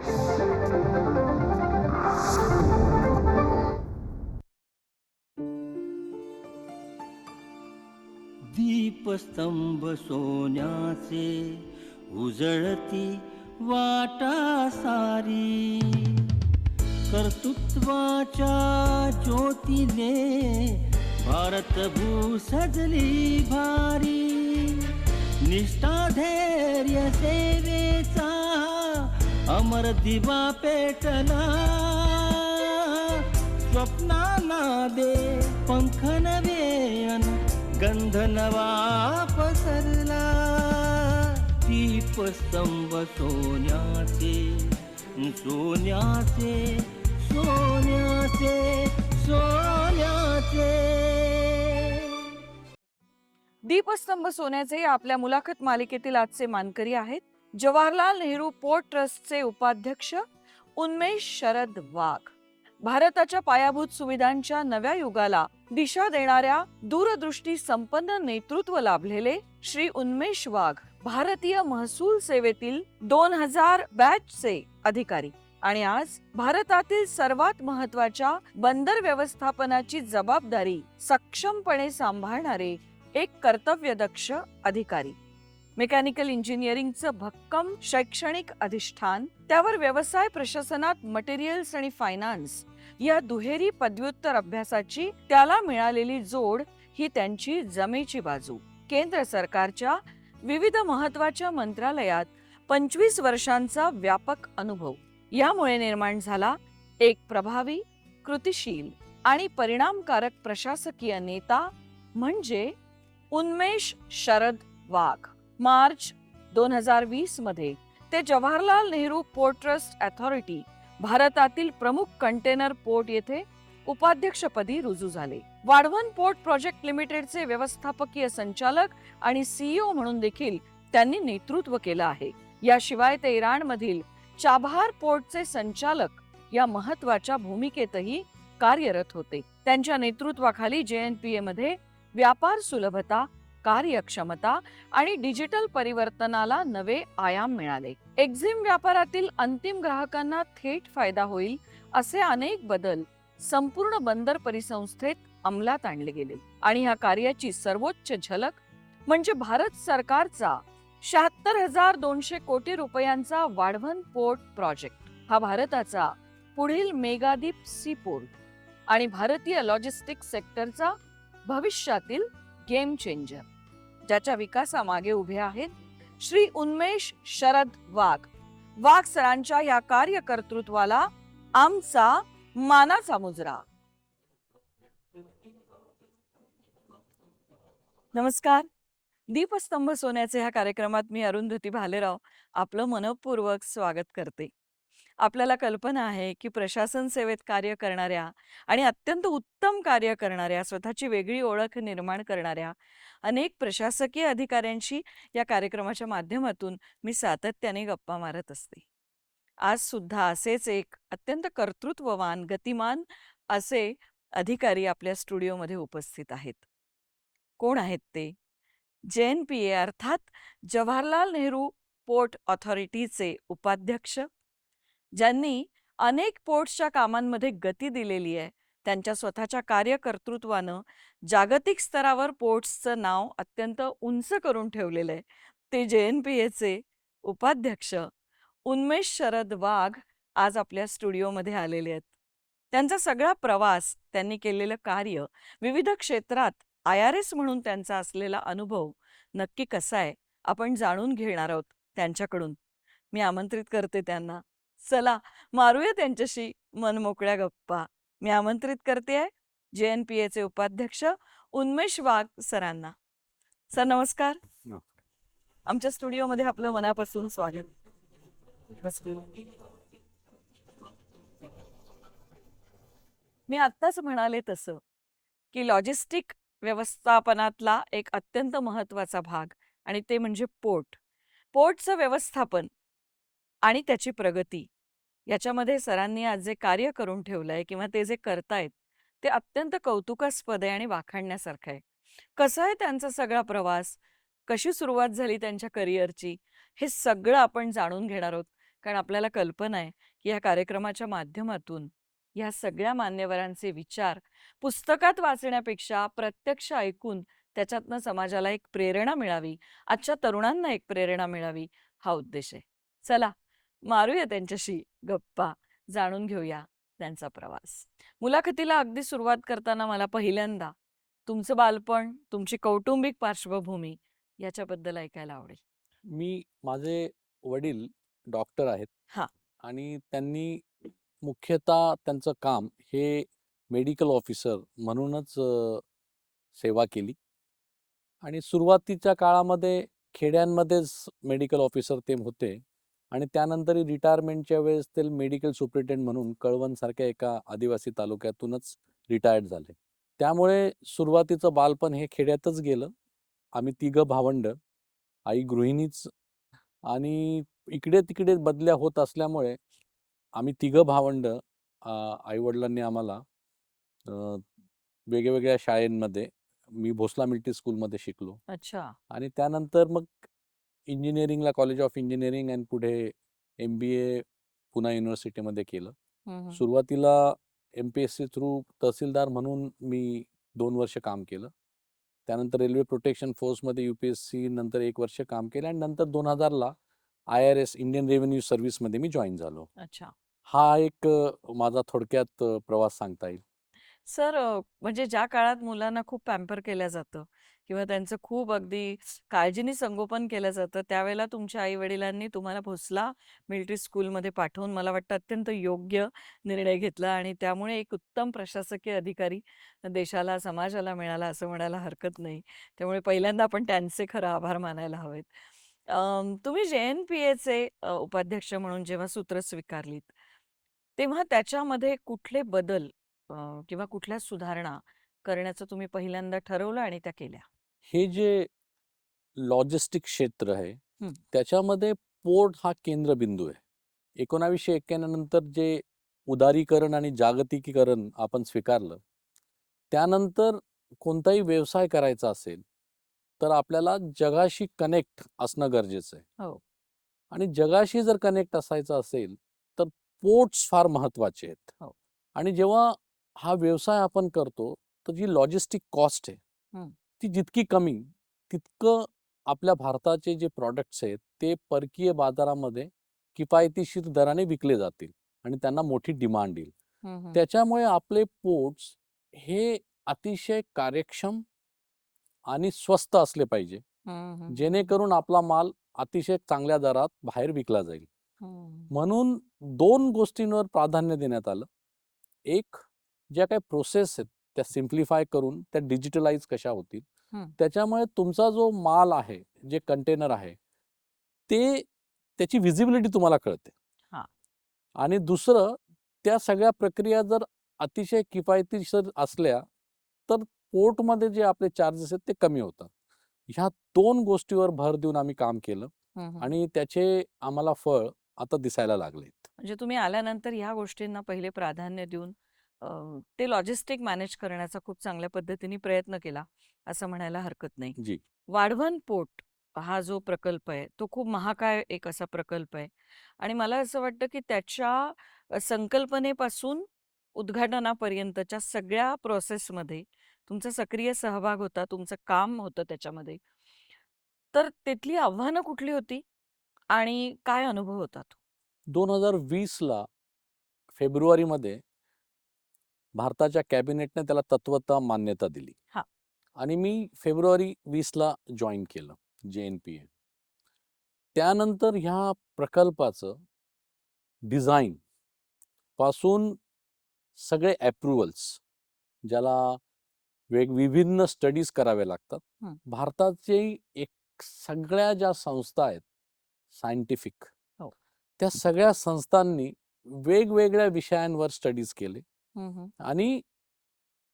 दीपस्तंभ सोन्याचे उजळती वाटा सारी. कर्तृत्वाच्या ज्योतीने भारतभू सजली भारी. निष्ठा धैर्य सेवेचा अमर दिवा पेटला स्वप्नाला दे पंख नवे गंध नवा पसरला. दीपस्तंभ सोन्याचे सोन्याचे सोन्याचे सोन्याचे. दीपस्तंभ सोन्याचे आपल्या मुलाखत मालिकेतील आजचे मानकरी आहेत. जवाहरलाल नेहरू पोर्ट ट्रस्टचे उपाध्यक्ष उन्मेष शरद वाघ. भारताच्या पायाभूत सुविधांच्या नव्या युगाला दिशा देणाऱ्या दूरदृष्टी संपन्न नेतृत्व लाभलेले श्री उन्मेष वाघ भारतीय महसूल सेवेतील दोन हजार बॅचचे अधिकारी. आणि आज भारतातील सर्वात महत्त्वाच्या बंदर व्यवस्थापनाची जबाबदारी सक्षमपणे सांभाळणारे एक कर्तव्यदक्ष अधिकारी. मेकॅनिकल इंजिनिअरिंगचं भक्कम शैक्षणिक अधिष्ठान त्यावर व्यवसाय प्रशासनात मटेरियल्स आणि फायनान्स या दुहेरी पदव्युत्तर अभ्यासाची त्याला मिळालेली जोड ही त्यांची जमेची बाजू. केंद्र सरकारच्या विविध महत्त्वाच्या मंत्रालयात पंचवीस वर्षांचा व्यापक अनुभव. यामुळे निर्माण झाला एक प्रभावी कृतिशील आणि परिणामकारक प्रशासकीय नेता म्हणजे उन्मेष शरद वाघ. मार्च दोन हजार वीसमध्ये ते Jawaharlal Nehru port trust authority भारतातील प्रमुख कंटेनर पोर्ट येथे उपाध्यक्षपदी रुजू झाले. वाढवण पोर्ट प्रोजेक्ट लिमिटेडचे व्यवस्थापकीय संचालक आणि सीईओ म्हणून देखील त्यांनी नेतृत्व केलं आहे. याशिवाय ते इराण मधील चाबहार पोर्टचे संचालक या महत्त्वाच्या भूमिकेतही कार्यरत होते. त्यांच्या नेतृत्वाखाली जेएनपीए मध्ये व्यापार सुलभता कार्यक्षमता आणि डिजिटल परिवर्तनाला नवे आयाम मिळाले. एक्झिम व्यापारातील अंतिम ग्राहकांना थेट फायदा होईल असे अनेक बदल संपूर्ण बंदर परिसंस्थेत अंमलात आणले गेले. आणि ह्या कार्याची सर्वोच्च झलक म्हणजे भारत सरकारचा शहात्तर हजार दोनशे कोटी रुपयांचा वाढवण पोर्ट प्रोजेक्ट. हा भारताचा पुढील मेगादीप सी पोर्ट. आणि भारतीय लॉजिस्टिक सेक्टरचा भविष्यातील गेम चेंजर ज्याच्या विकासामागे उभे आहेत श्री उन्मेष शरद वाघ. वाघ सरांच्या या कार्यकर्तृत्वाला आमचा मानाचा मुजरा. नमस्कार. दीपस्तंभ सोन्याचे ह्या कार्यक्रमात मी अरुंधती भालेराव आपलं मनपूर्वक स्वागत करते. आपल्याला कल्पना आहे की प्रशासन सेवेत कार्य करणाऱ्या आणि अत्यंत उत्तम कार्य करणाऱ्या स्वतःची वेगळी ओळख निर्माण करणाऱ्या अनेक प्रशासकीय अधिकाऱ्यांशी या कार्यक्रमाच्या माध्यमातून मी सातत्याने गप्पा मारत असते. आज सुद्धा असेच एक अत्यंत कर्तृत्ववान गतिमान असे अधिकारी आपल्या स्टुडिओमध्ये उपस्थित आहेत. कोण आहेत ते? जे एन पी ए अर्थात जवाहरलाल नेहरू पोर्ट ऑथॉरिटीचे उपाध्यक्ष ज्यांनी अनेक पोर्ट्सच्या कामांमध्ये गती दिलेली आहे त्यांच्या स्वतःच्या कार्यकर्तृत्वानं जागतिक स्तरावर पोर्ट्सचं नाव अत्यंत उंच करून ठेवलेलं आहे. ते जे एन पी एचे उपाध्यक्ष उन्मेष शरद वाघ आज आपल्या स्टुडिओमध्ये आलेले आहेत. त्यांचा सगळा प्रवास त्यांनी केलेलं कार्य विविध क्षेत्रात आय आर एस म्हणून त्यांचा असलेला अनुभव नक्की कसा आहे आपण जाणून घेणार आहोत त्यांच्याकडून. मी आमंत्रित करते त्यांना. चला मारूया त्यांच्याशी मनमोकळ्या गप्पा. मी आमंत्रित करते आहे जे एन पी एचे उपाध्यक्ष उन्मेष वाघ सरांना. सर नमस्कार. नमस्कार. आमच्या स्टुडिओमध्ये आपलं मनापासून स्वागत. मी आत्ताच म्हणाले तसं की लॉजिस्टिक व्यवस्थापनातला एक अत्यंत महत्त्वाचा भाग आणि ते म्हणजे पोर्ट. पोर्टचं व्यवस्थापन आणि त्याची प्रगती. याच्यामध्ये सरांनी आज जे कार्य करून ठेवलंय किंवा ते जे करतायत ते अत्यंत कौतुकास्पद आहे आणि वाखाणण्यासारखं आहे. कसं आहे त्यांचा सगळा प्रवास? कशी सुरुवात झाली त्यांच्या करिअरची? हे सगळं आपण जाणून घेणार आहोत. कारण आपल्याला कल्पना आहे की या कार्यक्रमाच्या माध्यमातून या सगळ्या मान्यवरांचे विचार पुस्तकात वाचण्यापेक्षा प्रत्यक्ष ऐकून त्याच्यातनं समाजाला एक प्रेरणा मिळावी. आजच्या तरुणांना एक प्रेरणा मिळावी हा उद्देश आहे. चला मारूया त्यांच्याशी गप्पा जाणून घेऊया त्यांचा प्रवास. मुलाखतीला अगदी सुरुवात करताना मला पहिल्यांदा तुमचं बालपण तुमची कौटुंबिक पार्श्वभूमी याच्याबद्दल ऐकायला आवडेल. मी माझे वडील डॉक्टर आहेत हां. आणि त्यांनी मुख्यतः त्यांचं काम हे मेडिकल ऑफिसर म्हणूनच सेवा केली. आणि सुरुवातीच्या काळामध्ये खेड्यांमध्येच मेडिकल ऑफिसर ते होते. आणि त्यानंतर रिटायरमेंटच्या वेळेस ते मेडिकल सुप्रिटेंड म्हणून कळवणसारख्या एका आदिवासी तालुक्यातूनच रिटायर्ड झाले. त्यामुळे सुरुवातीचं बालपण हे खेड्यातच गेलं. आम्ही तिघं भावंड आई गृहिणीच आणि इकडे तिकडे बदल्या होत असल्यामुळे आम्ही तिघं भावंड आई वडिलांनी आम्हाला वेगवेगळ्या शाळेंमध्ये मी भोसला मिलिटरी स्कूलमध्ये शिकलो. अच्छा. आणि त्यानंतर मग इंजिनिअरिंगला कॉलेज ऑफ इंजिनिअरिंग आणि पुढे एम बी ए पुणे युनिव्हर्सिटीमध्ये केलं. सुरुवातीला M P S C through tehsildar म्हणून मी दोन वर्ष काम केलं. त्यानंतर रेल्वे प्रोटेक्शन फोर्समध्ये यू पी एस सी नंतर एक वर्ष काम केलं आणि नंतर दोन हजारला I R S Indian revenue सर्व्हिसमध्ये मी जॉईन झालो. अच्छा. हा एक माझा थोडक्यात प्रवास सांगता येईल. सर अ, म्हणजे ज्या काळात मुलांना खूप पॅम्पर केलं जातं किंवा त्यांचं खूप अगदी काळजीने संगोपन केलं जातं त्यावेळेला तुमच्या आई वडिलांनी तुम्हाला भोसला मिलिटरी स्कूलमध्ये पाठवून मला वाटतं अत्यंत योग्य निर्णय घेतला आणि त्यामुळे एक उत्तम प्रशासकीय अधिकारी देशाला समाजाला मिळाला असं म्हणायला हरकत नाही. त्यामुळे पहिल्यांदा आपण त्यांचे खरं आभार मानायला हवेत. तुम्ही जे एन पी एचे उपाध्यक्ष म्हणून जेव्हा सूत्र स्वीकारलीत तेव्हा त्याच्यामध्ये कुठले बदल किंवा कुठल्या सुधारणा करण्याचं तुम्ही पहिल्यांदा ठरवलं आणि त्या केल्या हे जे लॉजिस्टिक क्षेत्र आहे. त्याच्यामध्ये पोर्ट हा केंद्रबिंदू आहे एकोणावीसशे एक्क्याण्णव नंतर जे उदारीकरण आणि जागतिकीकरण आपण स्वीकारलं त्यानंतर कोणताही व्यवसाय करायचा असेल तर आपल्याला जगाशी कनेक्ट असणं गरजेचं आहे हो. आणि जगाशी जर कनेक्ट असायचं असेल तर पोर्ट्स फार महत्त्वाचे आहेत हो. आणि जेव्हा हा व्यवसाय आपण करतो तर जी लॉजिस्टिक कॉस्ट आहे हं. ती जितकी कमी तितकं आपल्या भारताचे जे प्रॉडक्ट्स आहेत ते परकीय बाजारामध्ये किफायतशीर दराने विकले जातील आणि त्यांना मोठी डिमांड येईल. त्याच्यामुळे आपले पोर्ट्स हे अतिशय कार्यक्षम आणि स्वस्त असले पाहिजे जेणेकरून आपला माल अतिशय चांगल्या दरात बाहेर विकला जाईल. म्हणून दोन गोष्टींवर प्राधान्य देण्यात आलं एक ज्या काही प्रोसेस आहेत त्या सिम्प्लिफाय करून त्या डिजिटलाइज कशा होतील. त्याच्यामुळे तुमचा जो माल आहे जे कंटेनर आहे ते त्याची व्हिजिबिलिटी तुम्हाला कळते हा. आणि दुसरं त्या सगळ्या प्रक्रिया जर अतिशय किफायतीशीर असल्या तर पोर्टमध्ये जे आपले चार्जेस आहेत ते कमी होतात ह्या दोन गोष्टीवर भर देऊन आम्ही काम केलं. आणि त्याचे आम्हाला फळ आता दिसायला लागलेत म्हणजे तुम्ही आल्यानंतर ह्या गोष्टींना पहिले प्राधान्य देऊन ते लॉजिस्टिक मॅनेज करण्याचा खूप चांगल्या पद्धतीने प्रयत्न केला असं म्हणायला हरकत नाही. जी. वाढवण पोर्ट हा जो प्रकल्प आहे तो खूप महाकाय एक असा प्रकल्प आहे. आणि मला असं वाटतं की त्याच्या संकल्पनेपासून उद्घाटनापर्यंतच्या सगळ्या प्रोसेसमध्ये तुमचा सक्रिय सहभाग होता तुमचं काम होतं त्याच्यामध्ये. तर तिथली आव्हानं कुठली होती आणि काय अनुभव होता तो? दोन हजार वीसला फेब्रुवारीमध्ये भारताच्या कॅबिनेटने त्याला तत्वता मान्यता दिली हा. आणि मी फेब्रुवारी वीसला जॉईन केलं जे एन पी ए त्यानंतर ह्या प्रकल्पाचं डिझाईन पासून सगळे अप्रुव्हल्स ज्याला वेग विभिन्न स्टडीज करावे लागतात. भारताचे एक सगळ्या ज्या संस्था आहेत सायंटिफिक हो. त्या सगळ्या संस्थांनी वेगवेगळ्या विषयांवर स्टडीज केले आणि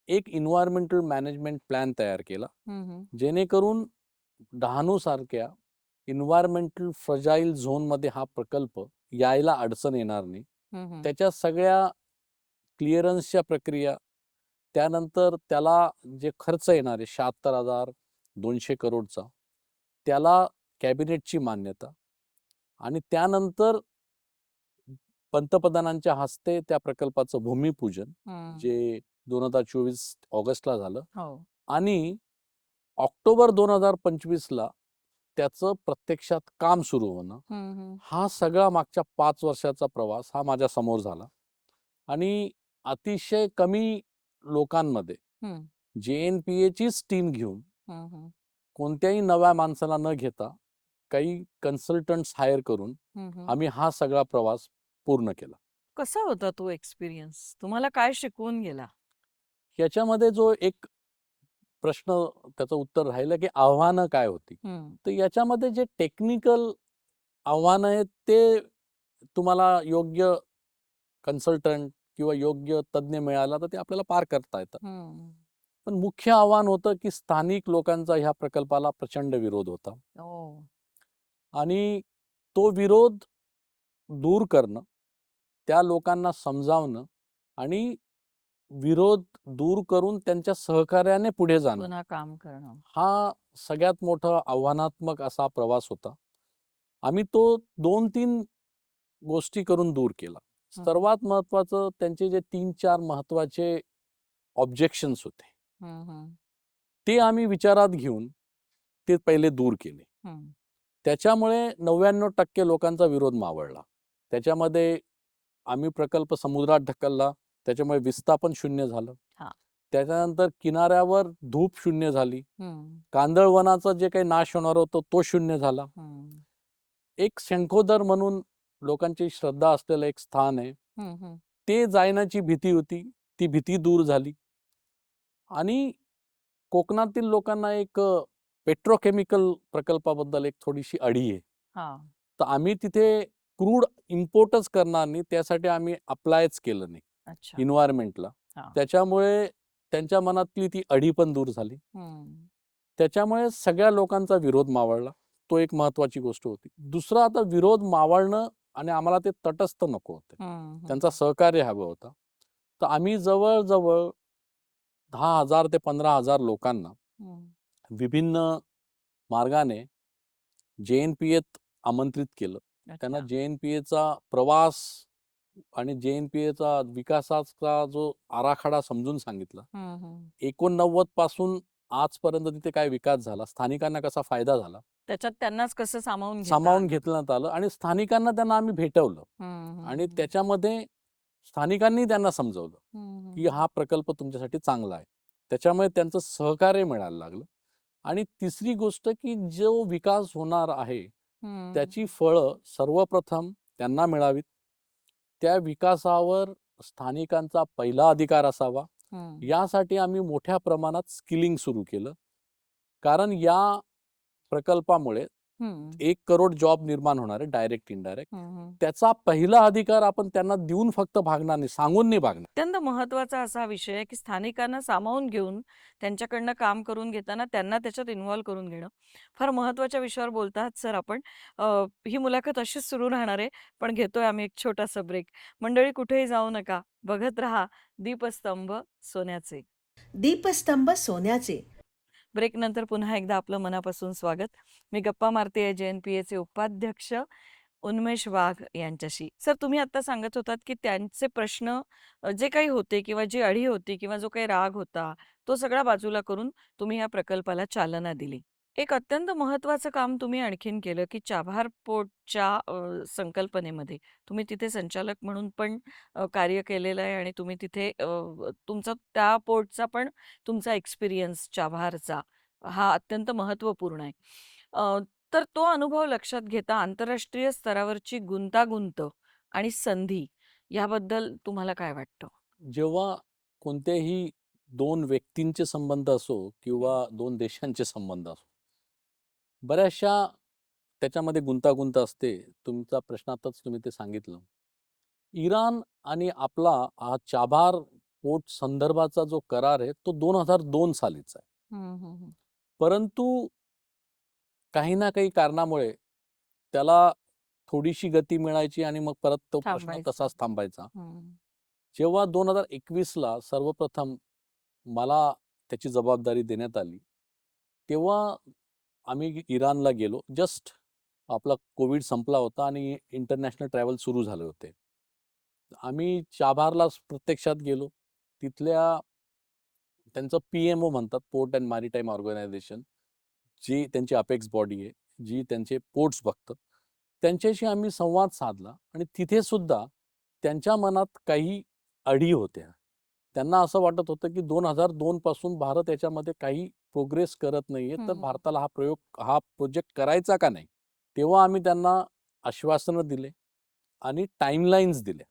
एक इन्व्हायरमेंटल मॅनेजमेंट प्लॅन तयार केला. जेणेकरून डहाणू सारख्या इन्व्हायरमेंटल फ्रजाईल झोनमध्ये हा प्रकल्प यायला अडचण येणार नाही. त्याच्या सगळ्या क्लिअरन्सच्या प्रक्रिया त्यानंतर त्याला जे खर्च येणार आहे शहात्तर हजार दोनशे करोडचा त्याला कॅबिनेटची मान्यता आणि त्यानंतर पंतप्रधानांच्या हस्ते त्या प्रकल्पाचं भूमिपूजन. जे दोन हजार चोवीस ऑगस्टला झालं हो आणि ऑक्टोबर दोन हजार पंचवीसला त्याचं प्रत्यक्षात काम सुरू होणं. हा सगळा मागच्या पाच वर्षाचा प्रवास हा माझ्यासमोर झाला आणि अतिशय कमी लोकांमध्ये. जे एन पी एचीच टीम घेऊन. कोणत्याही नव्या माणसाला न घेता काही कन्सल्टंट्स हायर करून. आम्ही हा सगळा प्रवास पूर्ण केला कसा होता तो एक्सपिरियन्स तुम्हाला काय शिकवून गेला याच्यामध्ये जो एक प्रश्न त्याचं उत्तर राहिलं की आव्हानं काय होती. तर याच्यामध्ये जे टेक्निकल आव्हानं आहेत ते तुम्हाला योग्य कन्सल्टंट किंवा योग्य तज्ज्ञ मिळाला तर ते आपल्याला पार करता येतं. पण मुख्य आव्हान होतं की स्थानिक लोकांचा ह्या प्रकल्पाला प्रचंड विरोध होता ओ. आणि तो विरोध दूर करणं त्या लोकांना समजावणं आणि विरोध दूर करून त्यांच्या सहकार्याने पुढे जाणं. काम करणं. हा सगळ्यात मोठा आव्हानात्मक असा प्रवास होता. आम्ही तो दोन तीन गोष्टी करून दूर केला. सर्वात महत्वाचं त्यांचे जे तीन चार महत्त्वाचे ऑब्जेक्शन्स होते. ते आम्ही विचारात घेऊन ते पहिले दूर केले. त्याच्यामुळे नव्याण्णव टक्के लोकांचा विरोध मावळला. त्याच्यामध्ये आम्ही प्रकल्प समुद्रात ढकलला त्याच्यामुळे विस्थापन शून्य झालं. त्याच्यानंतर किनाऱ्यावर धूप शून्य झाली. कांदळवनाचं जे काही नाश होणार होतं तो शून्य झाला. एक शंखोदर म्हणून लोकांची श्रद्धा असलेलं एक स्थान आहे. ते जायण्याची भीती होती ती भीती दूर झाली आणि कोकणातील लोकांना एक पेट्रोकेमिकल प्रकल्पाबद्दल एक थोडीशी अडी आहे तर आम्ही तिथे क्रूड इम्पोर्टच करणार नाही त्यासाठी आम्ही अप्लायच केलं नाही इन्व्हायरमेंटला. त्याच्यामुळे त्यांच्या मनातली ती अडी पण दूर झाली. त्याच्यामुळे सगळ्या लोकांचा विरोध मावळला तो एक महत्वाची गोष्ट होती दुसरं आता विरोध मावळणं आणि आम्हाला ते तटस्थ नको होते. त्यांचा सहकार्य हवं होता तर आम्ही जवळजवळ दहा हजार ते पंधरा हजार लोकांना. विभिन्न मार्गाने जे एन पी एत आमंत्रित केलं त्यांना. जे एन पी एचा प्रवास आणि जे एन पी एचा विकासाचा जो आराखडा समजून सांगितला. एकोणनव्वदपासून आजपर्यंत तिथे काय विकास झाला स्थानिकांना कसा फायदा झाला त्याच्यात त्यांनाच कसं सामावून सामावून? घेतलं आलं आणि स्थानिकांना त्यांना आम्ही भेटवलं आणि. त्याच्यामध्ये स्थानिकांनी त्यांना समजवलं की. हा प्रकल्प तुमच्यासाठी चांगला आहे त्याच्यामुळे त्यांचं सहकार्य मिळायला लागलं आणि तिसरी गोष्ट की जो विकास होणार आहे हम्म. त्याची फळं सर्वप्रथम त्यांना मिळावीत त्या विकासावर स्थानिकांचा पहिला अधिकार असावा हम्म. यासाठी आम्ही मोठ्या प्रमाणात स्किलिंग सुरू केलं कारण या प्रकल्पामुळे. एक करोड जॉब निर्माण होणार आहे डायरेक्ट इनडायरेक्ट. त्याचा पहिला अधिकार आपण त्यांना देऊन फक्त भागणार नाही सांगून नाही भागणार. अत्यंत महत्त्वाचा असा विषय आहे की स्थानिकांना सामावून घेऊन त्यांच्याकडनं काम करून घेताना त्यांना त्याच्यात इन्व्हॉल्व करून घेणं. फार महत्त्वाच्या विषयावर बोलतात सर आपण. ही मुलाखत अशीच सुरू राहणार आहे पण घेतोय आम्ही एक छोटासा ब्रेक. मंडळी कुठेही जाऊ नका. बघत राहा दीपस्तंभ सोन्याचे. दीपस्तंभ सोन्याचे. ब्रेक नंतर पुन्हा एकदा आपलं मनापासून स्वागत. मी गप्पा मारते आहे जे एन पी एचे उपाध्यक्ष उन्मेष वाघ यांच्याशी. सर तुम्ही आता सांगत होतात की त्यांचे प्रश्न जे काही होते किंवा जी अढी होती किंवा जो काही राग होता तो सगळा बाजूला करून तुम्ही या प्रकल्पाला चालना दिली. एक अत्यंत महत्वाचं काम तुम्ही आणखीन केलं की चाभार पोर्टच्या अ, संकल्पनेमध्ये. तुम्ही तिथे संचालक म्हणून पण अ, कार्य केलेलं आहे आणि तुम्ही तिथे अ, तुमचा त्या पोर्टचा पण तुमचा एक्सपिरियन्स चाभारचा हा अत्यंत महत्त्वपूर्ण आहे. अ, तर तो अनुभव लक्षात घेता आंतरराष्ट्रीय स्तरावरची गुंतागुंत आणि संधी याबद्दल तुम्हाला काय वाटतं? जेव्हा कोणत्याही दोन व्यक्तींचे संबंध असो किंवा दोन देशांचे संबंध असो बऱ्याचशा त्याच्यामध्ये गुंतागुंत असते. तुमच्या प्रश्नातच तुम्ही ते सांगितलं. इराण आणि आपला हा चाभार पोर्ट संदर्भाचा जो करार आहे तो दोन हजार दोन सालीचा आहे. परंतु काही ना काही कारणामुळे त्याला थोडीशी गती मिळायची आणि मग परत तो प्रश्न. तसाच थांबायचा. जेव्हा दोन हजार एकवीसला सर्वप्रथम मला त्याची जबाबदारी देण्यात आली तेव्हा आम्ही इराणला गेलो. जस्ट आपला कोविड संपला होता आणि इंटरनॅशनल ट्रॅव्हल सुरू झाले होते. आम्ही चाभारला प्रत्यक्षात गेलो. तिथल्या त्यांचं पी एम ओ म्हणतात पोर्ट अँड मॅरिटाईम ऑर्गनायझेशन जी त्यांची अपेक्स बॉडी आहे जी त्यांचे पोर्ट्स बघतात. त्यांच्याशी आम्ही संवाद साधला आणि तिथे सुद्धा त्यांच्या मनात काही अडी होत्या. त्यांना असं वाटत होतं की दोन हजार दोन पासून भारत याच्यामध्ये काही प्रोग्रेस करत नाहीये तर हम्म. भारताला हा प्रयोग हा प्रोजेक्ट करायचा का नाही? तेव्हा आम्ही त्यांना आश्वासनं दिले आणि टाइमलाईन्स दिल्या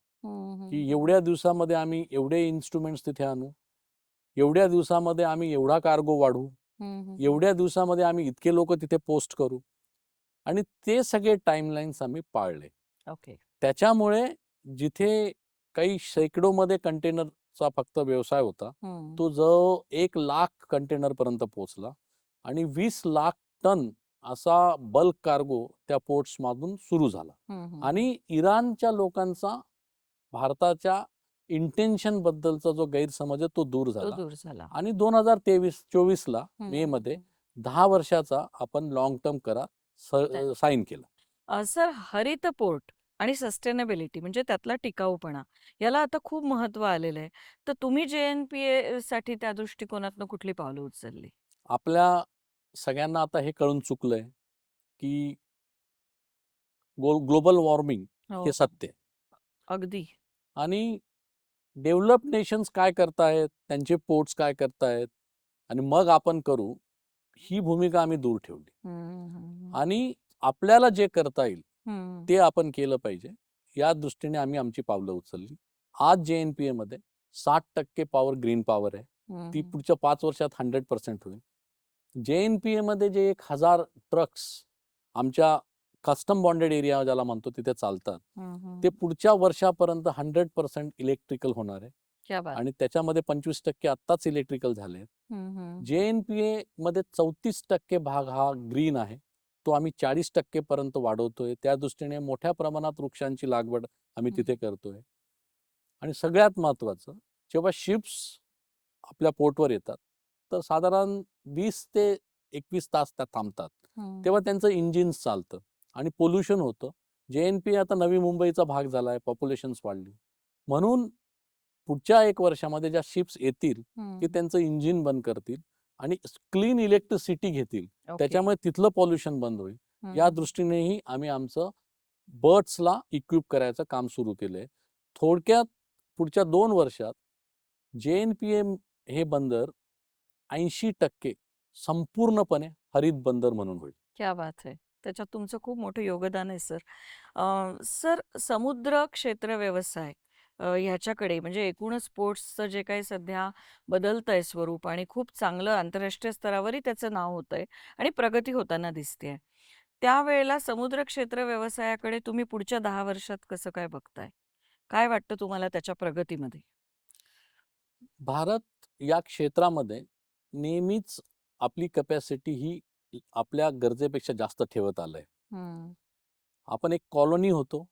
की एवढ्या दिवसामध्ये आम्ही एवढे इन्स्ट्रुमेंट्स तिथे आणू एवढ्या दिवसामध्ये आम्ही एवढा कार्गो वाढवू एवढ्या दिवसामध्ये आम्ही इतके लोक तिथे पोस्ट करू आणि ते सगळे टाइमलाईन्स आम्ही पाळले. ओके. त्याच्यामुळे जिथे काही शेकडोमध्ये कंटेनरचा फक्त व्यवसाय होता. तो जो एक लाख कंटेनर पर्यंत पोहोचला आणि वीस लाख टन असा बल्क कार्गो त्या पोर्ट्स मधून सुरू झाला. आणि इराणच्या लोकांचा भारताच्या इंटेन्शन बद्दलचा जो गैरसमज आहे तो दूर झाला. आणि दोन हजार तेवीस चोवीस ला मे. मध्ये दहा वर्षाचा आपण लॉंग टर्म करार. साईन केला. सर हरित पोर्ट आणि सस्टेनेबिलिटी म्हणजे त्यातला टिकाऊपणा. याला आता खूप महत्त्व आलेलं आहे. तर तुम्ही जे एन पी ए साठी त्या दृष्टिकोनातनं कुठली पावलं उचलली? आपल्या सगळ्यांना आता हे कळून चुकलंय की ग्लोबल वॉर्मिंग हो. हे सत्य आहे. अगदी. आणि डेव्हलप नेशन्स काय करतायत? त्यांचे पोर्ट्स काय करतायत? आणि मग आपण करू ही भूमिका आम्ही दूर ठेवली. आणि आपल्याला जे करता येईल. ते आपण केलं पाहिजे. या दृष्टीने आम्ही आमची पावलं उचलली. आज जे एन पी मध्ये साठ टक्के पॉवर ग्रीन पॉवर आहे. ती पुढच्या पाच वर्षात हंड्रेड पर्सेंट होईल. जे एन पी मध्ये जे एक हजार ट्रक्स आमच्या कस्टम बॉन्डेड एरिया ज्याला म्हणतो तिथे चालतात. ते. पुढच्या वर्षापर्यंत हंड्रेड पर्सेंट इलेक्ट्रिकल होणार आहे. आणि त्याच्यामध्ये पंचवीस टक्के आत्ताच इलेक्ट्रिकल झाले. जे एन पी ए मध्ये चौतीस टक्के भाग हा ग्रीन आहे. तो आम्ही चाळीस टक्के पर्यंत वाढवतोय त्या दृष्टीने मोठ्या प्रमाणात वृक्षांची लागवड आम्ही. तिथे करतोय आणि सगळ्यात महत्वाचं जेव्हा शिप्स आपल्या पोर्टवर येतात तर साधारण वीस ते एकवीस तास त्या थांबतात. तेव्हा त्यांचं इंजिन्स चालतं आणि पोल्युशन होतं जे एन पी आता नवी मुंबईचा भाग झालाय पॉप्युलेशन्स वाढली म्हणून पुढच्या एक वर्षामध्ये ज्या शिप्स येतील की. त्यांचं इंजिन बंद करतील आणि क्लीन इलेक्ट्रिसिटी घेतील. त्याच्यामुळे तिथलं पॉल्युशन बंद होईल. या. दृष्टीनेही आम्ही आमचं बर्ड्सला इक्विप करायचं काम सुरू केलंय. थोडक्यात पुढच्या दोन वर्षात जे एन पी एम हे बंदर ऐंशी टक्के संपूर्णपणे हरित बंदर म्हणून होईल. क्या बात आहे त्याच्यात तुमचं खूप मोठं योगदान आहे सर. अं, सर समुद्र क्षेत्र व्यवसाय. ह्याच्याकडे म्हणजे एकूणच स्पोर्ट्सचं जे काही सध्या बदलतंय स्वरूप आणि खूप चांगलं आंतरराष्ट्रीय स्तरावरही त्याचं नाव होतंय आणि प्रगती होताना दिसते त्यावेळेला समुद्र क्षेत्र व्यवसायाकडे तुम्ही पुढच्या दहा वर्षात कसं काय बघताय? काय वाटतं तुम्हाला त्याच्या प्रगतीमध्ये? भारत या क्षेत्रामध्ये नेहमीच आपली कपॅसिटी ही आपल्या गरजेपेक्षा जास्त ठेवत आलंय. आपण एक कॉलनी होतो.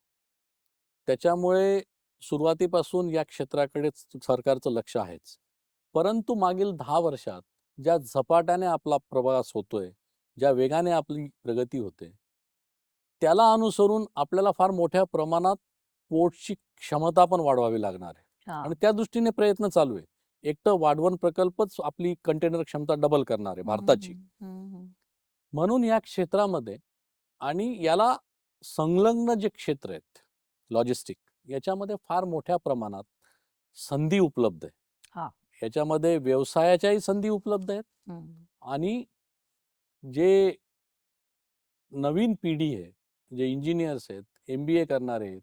त्याच्यामुळे सुरुवातीपासून या क्षेत्राकडे सरकारचं लक्ष आहेच. परंतु मागील दहा वर्षात ज्या झपाट्याने आपला प्रवास होतोय ज्या वेगाने आपली प्रगती होते त्याला अनुसरून आपल्याला फार मोठ्या प्रमाणात पोर्टची क्षमता पण वाढवावी लागणार आहे. आणि त्या दृष्टीने प्रयत्न चालू आहे. एक तर वाढवण प्रकल्पच आपली कंटेनर क्षमता डबल करणार आहे भारताची. म्हणून या क्षेत्रामध्ये आणि याला संलग्न जे क्षेत्र आहेत लॉजिस्टिक याच्यामध्ये फार मोठ्या प्रमाणात संधी उपलब्ध हा. आहे याच्यामध्ये व्यवसायाच्याही संधी उपलब्ध आहेत आणि जे नवीन पिढी आहे जे इंजिनियर्स आहेत एम बी ए करणारे आहेत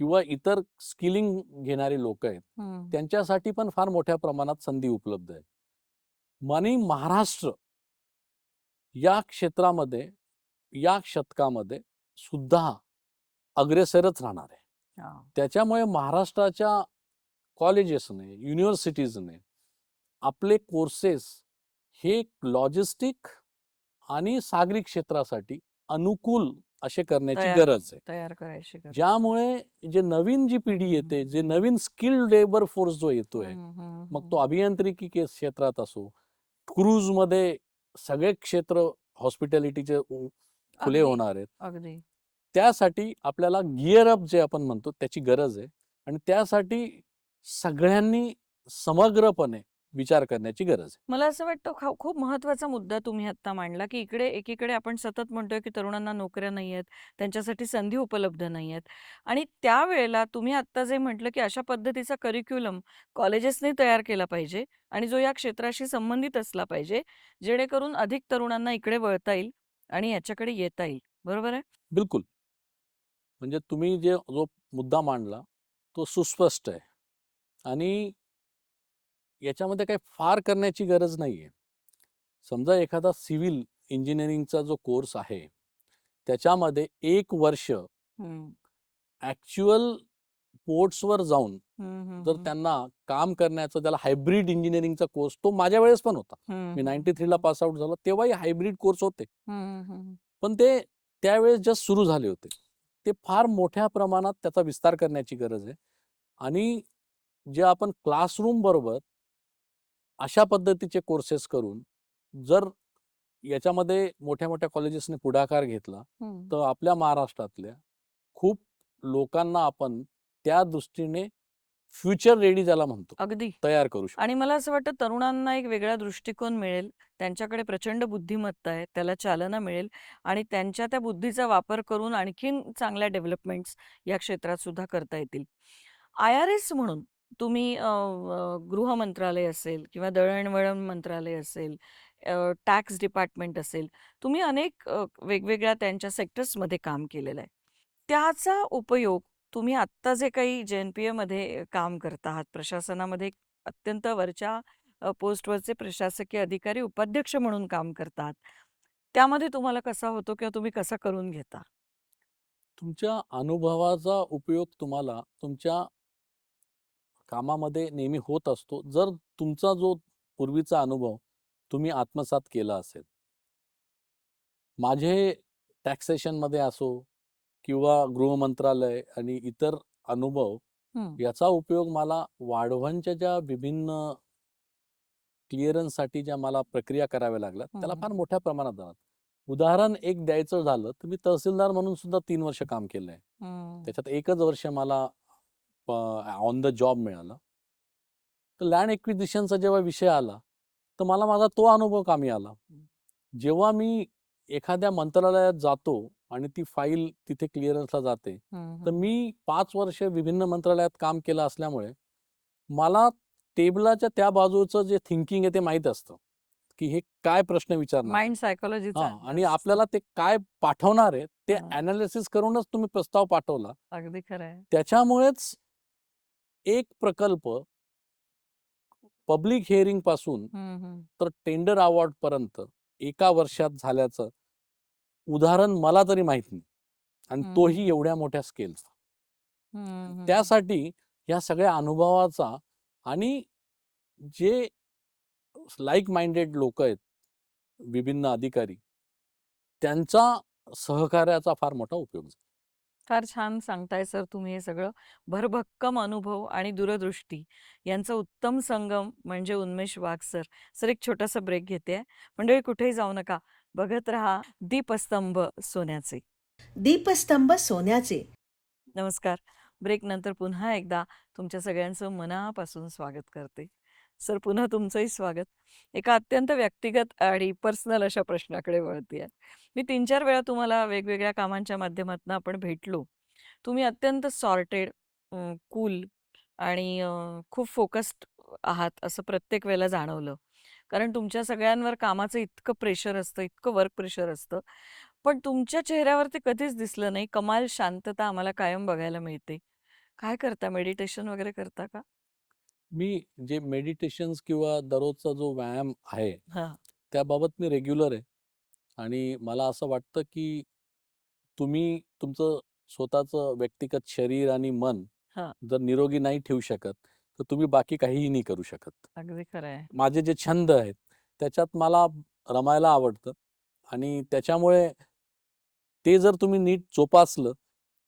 किंवा इतर स्किलिंग घेणारे लोक आहेत. त्यांच्यासाठी पण फार मोठ्या प्रमाणात संधी उपलब्ध आहे आणि महाराष्ट्र या क्षेत्रामध्ये या शतकामध्ये सुद्धा अग्रेसरच राहणार आहे. त्याच्यामुळे महाराष्ट्राच्या कॉलेजेसने युनिव्हर्सिटीजने आपले कोर्सेस हे लॉजिस्टिक आणि सागरी क्षेत्रासाठी अनुकूल असे करण्याची गरज आहे. तयार करायची. ज्यामुळे जे नवीन जी पिढी येते जे नवीन स्किल्ड लेबर फोर्स जो येतोय मग तो. अभियांत्रिकी के क्षेत्रात असो क्रूजमध्ये सगळे क्षेत्र हॉस्पिटॅलिटीचे खुले होणार आहेत. त्यासाठी आपल्याला गिअर अप जे आपण म्हणतो त्याची गरज आहे. आणि त्यासाठी सगळ्यांनी समग्रपणे विचार करण्याची गरज आहे. मला असं वाटतं खूप महत्त्वाचा मुद्दा तुम्ही आता मांडला की इकडे एकीकडे आपण सतत म्हणतोय की तरुणांना नोकऱ्या नाही आहेत त्यांच्यासाठी संधी उपलब्ध नाही आहेत. आणि त्यावेळेला तुम्ही आत्ता जे म्हटलं की अशा पद्धतीचा करिक्युलम कॉलेजेसने तयार केला पाहिजे आणि जो या क्षेत्राशी संबंधित असला पाहिजे जेणेकरून अधिक तरुणांना इकडे वळता येईल आणि याच्याकडे येता येईल. बरोबर आहे? बिलकुल. म्हणजे तुम्ही जे जो मुद्दा मांडला तो सुस्पष्ट आहे. आणि याच्यामध्ये काही फार करण्याची गरज नाही आहे समजा एखादा सिव्हिल इंजिनिअरिंगचा जो कोर्स आहे त्याच्यामध्ये एक वर्ष हम्म, ॲक्च्युअल पोर्ट्सवर जाऊन जर त्यांना काम करण्याचा त्याला हायब्रिड इंजिनिअरिंगचा कोर्स तो माझ्या वेळेस पण होता. मी नाईन्टी थ्रीला पास आउट झालो तेव्हाही हायब्रिड कोर्स होते. पण ते त्यावेळेस जस्ट सुरू झाले होते. ते फार मोठ्या प्रमाणात त्याचा विस्तार करण्याची गरज आहे आणि जे आपण क्लासरूम बरोबर अशा पद्धतीचे कोर्सेस करून जर याच्यामध्ये मोठ्या मोठ्या कॉलेजेसने पुढाकार घेतला. तर आपल्या महाराष्ट्रातल्या खूप लोकांना आपण त्या दृष्टीने फ्युचर रेडी ज्याला म्हणतो अगदी. तयार करू शकतो. आणि मला असं वाटतं तरुणांना एक वेगळा दृष्टिकोन मिळेल त्यांच्याकडे प्रचंड बुद्धिमत्ता आहे त्याला चालना मिळेल आणि त्यांच्या त्या बुद्धीचा वापर करून आणखीन चांगल्या डेव्हलपमेंट्स या क्षेत्रात सुद्धा करता येतील. आय आर एस म्हणून तुम्ही गृह मंत्रालय असेल किंवा दळणवळण मंत्रालय असेल टॅक्स डिपार्टमेंट असेल तुम्ही अनेक वेगवेगळ्या त्यांच्या सेक्टर्समध्ये काम केलेलं आहे. त्याचा उपयोग तुम्ही आत्ता जे काही जे एन पी एमध्ये काम करत आहात प्रशासनामध्ये अत्यंत वरच्या पोस्टवरचे प्रशासकीय अधिकारी उपाध्यक्ष म्हणून काम करतात त्यामध्ये तुम्हाला कसा होतो किंवा तुम्ही कसा करून घेता? तुमच्या अनुभवाचा उपयोग तुम्हाला तुमच्या कामामध्ये नेहमी होत असतो जर तुमचा जो पूर्वीचा अनुभव तुम्ही आत्मसात केला असेल. माझे टॅक्सेशनमध्ये असो किंवा गृह मंत्रालय आणि इतर अनुभव याचा उपयोग मला वाढवणच्या ज्या विभिन्न क्लिअरन्ससाठी ज्या मला प्रक्रिया कराव्या लागल्या त्याला. फार मोठ्या प्रमाणात झाला उदाहरण एक द्यायचं झालं तर मी तहसीलदार म्हणून सुद्धा तीन वर्ष काम केलंय. हम्म, त्याच्यात एकच वर्ष मला ऑन द जॉब मिळाला. तर लँड एक्विजिशनचा जेव्हा विषय आला तर मला माझा तो अनुभव कामी आला. जेव्हा मी एखाद्या मंत्रालयात जातो आणि ती फाईल तिथे क्लिअरन्सला जाते. तर मी पाच वर्ष विभिन्न मंत्रालयात काम केलं असल्यामुळे मला टेबलाच्या त्या बाजूचं जे थिंकिंग आहे ते माहीत असतं की हे काय प्रश्न विचारणार. माइंड सायकोलॉजीचा हा आणि आपल्याला ते काय पाठवणार आहे ते. अनालिसिस करूनच तुम्ही प्रस्ताव पाठवला. अगदी खरं त्याच्यामुळेच एक प्रकल्प पब्लिक हिअरिंगपासून तर टेंडर अवॉर्ड पर्यंत एका वर्षात झाल्याचं उदाहरण मला तरी माहीत नाही आणि. तोही एवढ्या मोठ्या स्केलचा. त्यासाठी या सगळ्या अनुभवाचा आणि जे लाईक माइंडेड लोक आहेत विभिन्न अधिकारी त्यांचा सहकार्याचा फार मोठा उपयोग झाला. फार छान सांगताय सर तुम्ही हे सगळं भरभक्कम अनुभव आणि दूरदृष्टी यांचा उत्तम संगम म्हणजे उन्मेष वाघ सर सर एक छोटासा ब्रेक घेते मंडळी कुठेही जाऊ नका बघत राहा दीपस्तंभ सोन्याचे. दीपस्तंभ सोन्याचे. नमस्कार. ब्रेक नंतर पुन्हा एकदा तुमच्या सगळ्यांचं मनापासून स्वागत करते. सर पुन्हा तुमचंही स्वागत. एका अत्यंत व्यक्तिगत आणि पर्सनल अशा प्रश्नाकडे वळते मी तीन चार वेळा तुम्हाला वेगवेगळ्या कामांच्या माध्यमातून आपण भेटलो. तुम्ही अत्यंत सॉर्टेड कूल आणि खूप फोकस्ड आहात असं प्रत्येक वेळेला जाणवलं. कारण तुमच्या सगळ्यांवर कामाचं इतकं प्रेशर असतं इतकं वर्क प्रेशर असतं. पण तुमच्या चेहऱ्यावर ते कधीच दिसलं नाही. कमाल शांतता आम्हाला कायम बघायला मिळते. काय करता? मेडिटेशन वगैरे करता का? मी जे मेडिटेशन्स किंवा दररोजचा जो व्यायाम आहे हा. त्याबाबत मी रेग्युलर आहे. आणि मला असं वाटतं की तुम्ही तुमचं स्वतःचं व्यक्तिगत शरीर आणि मन हा. जर निरोगी नाही ठेवू शकत तर तुम्ही बाकी काहीही नाही करू शकत. अगदी खरं आहे. माझे जे छंद आहेत त्याच्यात मला रमायला आवडतं आणि त्याच्यामुळे ते जर तुम्ही नीट जोपासलं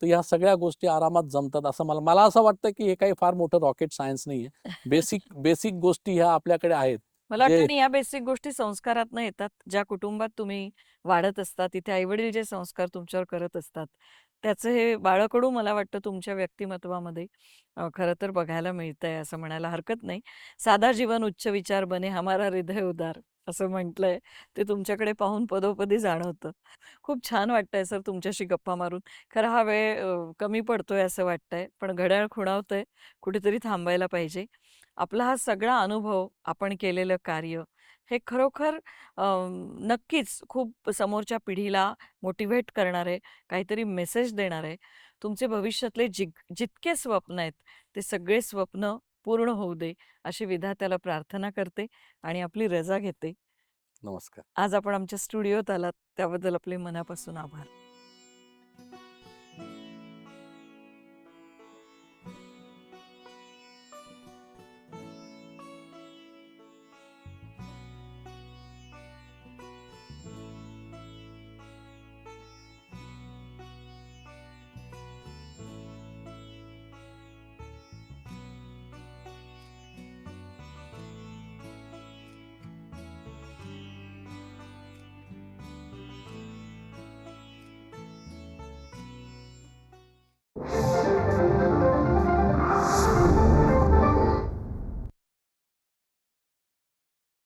तर ह्या सगळ्या गोष्टी आरामात जमतात असं मला मला असं वाटतं की हे काही फार मोठं रॉकेट सायन्स नाही आहे. बेसिक बेसिक गोष्टी ह्या आपल्याकडे आहेत. मला वाटतं जे- या बेसिक गोष्टी संस्कारातनं येतात. ज्या कुटुंबात तुम्ही वाढत असता तिथे आईवडील जे संस्कार तुमच्यावर करत असतात त्याचं हे बाळकडू मला वाटतं तुमच्या व्यक्तिमत्वामध्ये अ, खरं तर बघायला मिळतंय असं म्हणायला हरकत नाही. साधा जीवन उच्च विचार बने हमारा हृदय उदार असं म्हटलंय. ते तुमच्याकडे पाहून पदोपदी जाणवतं. खूप छान वाटतंय सर तुमच्याशी गप्पा मारून. खरं हा वेळ अ, कमी पडतोय असं वाटतंय. पण घड्याळ खुणावतंय. कुठेतरी थांबायला पाहिजे. आपला हा सगळा अनुभव, आपण केलेलं कार्य हे खरोखर नक्कीच खूप समोरच्या पिढीला मोटिव्हेट करणार आहे. काहीतरी मेसेज देणार आहे. तुमचे भविष्यातले जिग जितके स्वप्न आहेत, ते सगळे स्वप्न पूर्ण होऊ दे, अशी विधात्याला प्रार्थना करते आणि आपली रजा घेते. नमस्कार. आज आपण आमच्या स्टुडिओत आलात त्याबद्दल आपले मनापासून आभार.